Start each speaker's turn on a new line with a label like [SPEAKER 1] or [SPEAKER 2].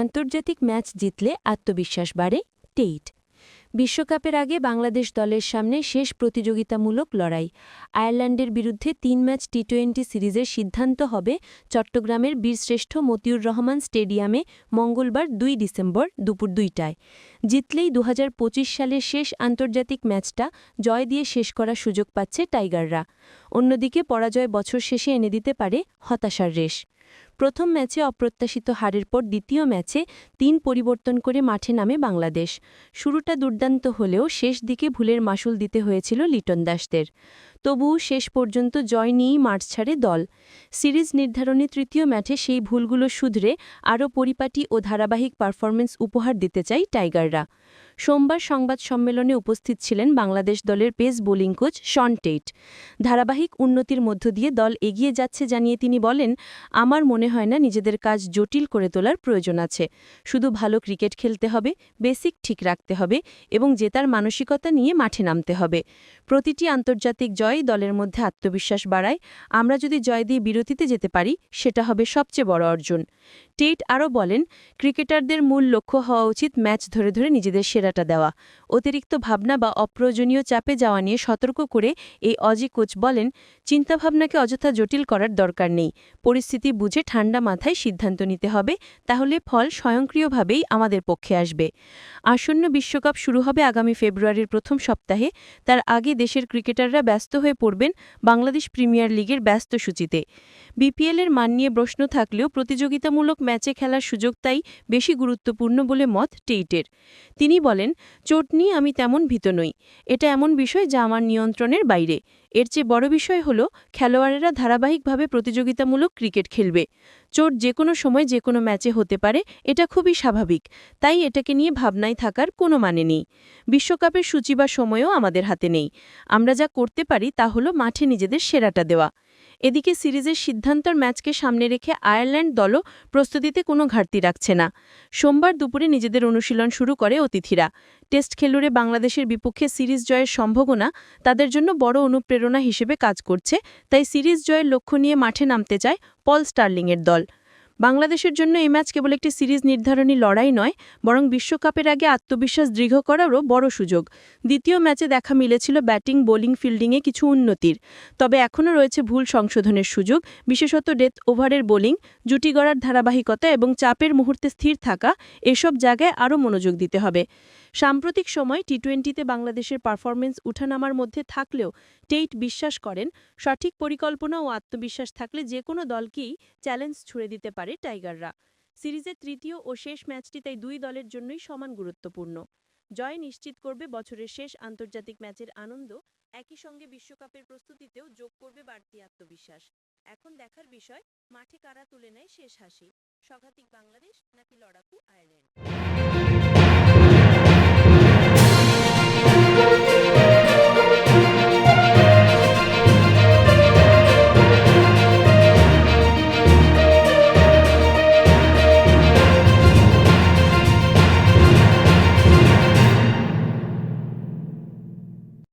[SPEAKER 1] আন্তর্জাতিক ম্যাচ জিতলে আত্মবিশ্বাস বাড়ে টেইট। বিশ্বকাপের আগে বাংলাদেশ দলের সামনে শেষ প্রতিযোগিতামূলক লড়াই। আয়ারল্যান্ডের বিরুদ্ধে তিন ম্যাচ টি টোয়েন্টি সিরিজের সিদ্ধান্ত হবে চট্টগ্রামের বীরশ্রেষ্ঠ মতিউর রহমান স্টেডিয়ামে মঙ্গলবার দুই ডিসেম্বর দুপুর দুইটায়। জিতলেই দু হাজার পঁচিশ সালের শেষ আন্তর্জাতিক ম্যাচটা জয় দিয়ে শেষ করার সুযোগ পাচ্ছে টাইগাররা। অন্যদিকে পরাজয় বছর শেষে এনে দিতে পারে হতাশার রেশ। প্রথম ম্যাচে অপ্রত্যাশিত হারের পর দ্বিতীয় ম্যাচে তিন পরিবর্তন করে মাঠে নামে বাংলাদেশ। শুরুটা দুর্দান্ত হলেও শেষ দিকে ভুলের মাসুল দিতে হয়েছিল লিটন দাসদের। তবুও শেষ পর্যন্ত জয় নিয়েই মাঠ ছাড়ে দল। সিরিজ নির্ধারণী তৃতীয় ম্যাচে সেই ভুলগুলো শুধরে আরও পরিপাটি ও ধারাবাহিক পারফরমেন্স উপহার দিতে চাই টাইগাররা। সোমবার সংবাদ সম্মেলনে উপস্থিত ছিলেন বাংলাদেশ দলের pace bowling coach Shaun Tait. ধারাবাহিক উন্নতির মধ্য দিয়ে দল এগিয়ে যাচ্ছে জানিয়ে তিনি বলেন, আমার মনে হয় না নিজেদের কাজ জটিল করে তোলার প্রয়োজন আছে। শুধু ভালো ক্রিকেট খেলতে হবে, বেসিক ঠিক রাখতে হবে এবং জেতার মানসিকতা নিয়ে মাঠে নামতে হবে। প্রতিটি আন্তর্জাতিক জয় দলের মধ্যে আত্মবিশ্বাস বাড়ায়, আমরা যদি জয় দিয়ে বিরতিতে যেতে পারি, সেটা হবে সবচেয়ে বড় অর্জন। টেট আরও বলেন, ক্রিকেটারদের মূল লক্ষ্য হওয়া উচিত ম্যাচ ধরে ধরে নিজেদের সেরাটা দেওয়া। অতিরিক্ত ভাবনা বা অপ্রয়োজনীয় চাপে যাওয়া নিয়ে সতর্ক করে এই অজি কোচ বলেন, চিন্তাভাবনাকে অযথা জটিল করার দরকার নেই। পরিস্থিতি বুঝে ঠান্ডা মাথায় সিদ্ধান্ত নিতে হবে, তাহলে ফল স্বয়ংক্রিয়ভাবেই আমাদের পক্ষে আসবে। আসন্ন বিশ্বকাপ শুরু হবে আগামী ফেব্রুয়ারির প্রথম সপ্তাহে, তার আগে দেশের ক্রিকেটাররা ব্যস্ত হয়ে পড়বেন বাংলাদেশ প্রিমিয়ার লিগের ব্যস্ত সূচিতে। বিপিএলের মান নিয়ে প্রশ্ন থাকলেও প্রতিযোগিতামূলক ম্যাচে খেলার সুযোগ তাই বেশি গুরুত্বপূর্ণ বলে মত টেইটের। তিনি বলেন, চোট নিয়ে আমি তেমন ভীত নই। এটা এমন বিষয় যা আমার নিয়ন্ত্রণের বাইরে। এর চেয়ে বড় বিষয় হল, খেলোয়াড়েরা ধারাবাহিকভাবে প্রতিযোগিতামূলক ক্রিকেট খেলবে। চোট যে কোনো সময় যে কোনো ম্যাচে হতে পারে, এটা খুবই স্বাভাবিক। তাই এটাকে নিয়ে ভাবনায় থাকার কোনো মানে নেই। বিশ্বকাপের সূচি বা সময়ও আমাদের হাতে নেই। আমরা যা করতে পারি তা হলো মাঠে নিজেদের সেরাটা দেওয়া। এদিকে সিরিজের সিদ্ধান্তর ম্যাচকে সামনে রেখে আয়ারল্যান্ড দলও প্রস্তুতিতে কোনো ঘাটতি রাখছে না। সোমবার দুপুরে নিজেদের অনুশীলন শুরু করে অতিথিরা। টেস্ট খেলুড়ে বাংলাদেশের বিপক্ষে সিরিজ জয়ের সম্ভাবনা তাদের জন্য বড় অনুপ্রেরণা হিসেবে কাজ করছে, তাই সিরিজ জয়ের লক্ষ্য নিয়ে মাঠে নামতে চায় পল স্টার্লিংয়ের দল। বাংলাদেশের জন্য এই ম্যাচ কেবল একটি সিরিজ নির্ধারণী লড়াই নয়, বরং বিশ্বকাপের আগে আত্মবিশ্বাস দৃঢ় করারও বড় সুযোগ। দ্বিতীয় ম্যাচে দেখা মিলেছিল ব্যাটিং, বোলিং, ফিল্ডিংয়ে কিছু উন্নতির। তবে এখনও রয়েছে ভুল সংশোধনের সুযোগ, বিশেষত ডেথ ওভারের বোলিং, জুটি গড়ার ধারাবাহিকতা এবং চাপের মুহূর্তে স্থির থাকা, এসব জায়গায় আরও মনোযোগ দিতে হবে। সাম্প্রতিক সময় টি টোয়েন্টিতে বাংলাদেশের পারফরমেন্স উঠানামার মধ্যে থাকলেও টেইট বিশ্বাস করেন, সঠিক পরিকল্পনা ও আত্মবিশ্বাস থাকলে যে কোনো দলকেই চ্যালেঞ্জ ছুড়ে দিতে পারে টাইগাররা। সিরিজের তৃতীয় ও শেষ ম্যাচটি তাই দুই দলের জন্যই সমান গুরুত্বপূর্ণ। জয় নিশ্চিত করবে বছরের শেষ আন্তর্জাতিক ম্যাচের আনন্দ, একই সঙ্গে বিশ্বকাপের প্রস্তুতিতেও যোগ করবে বাড়তি আত্মবিশ্বাস। এখন দেখার বিষয়, মাঠে কারা তুলে নেয় শেষ হাসি? সঘাতিক বাংলাদেশ, নাকি লড়াকু আয়ারল্যান্ড?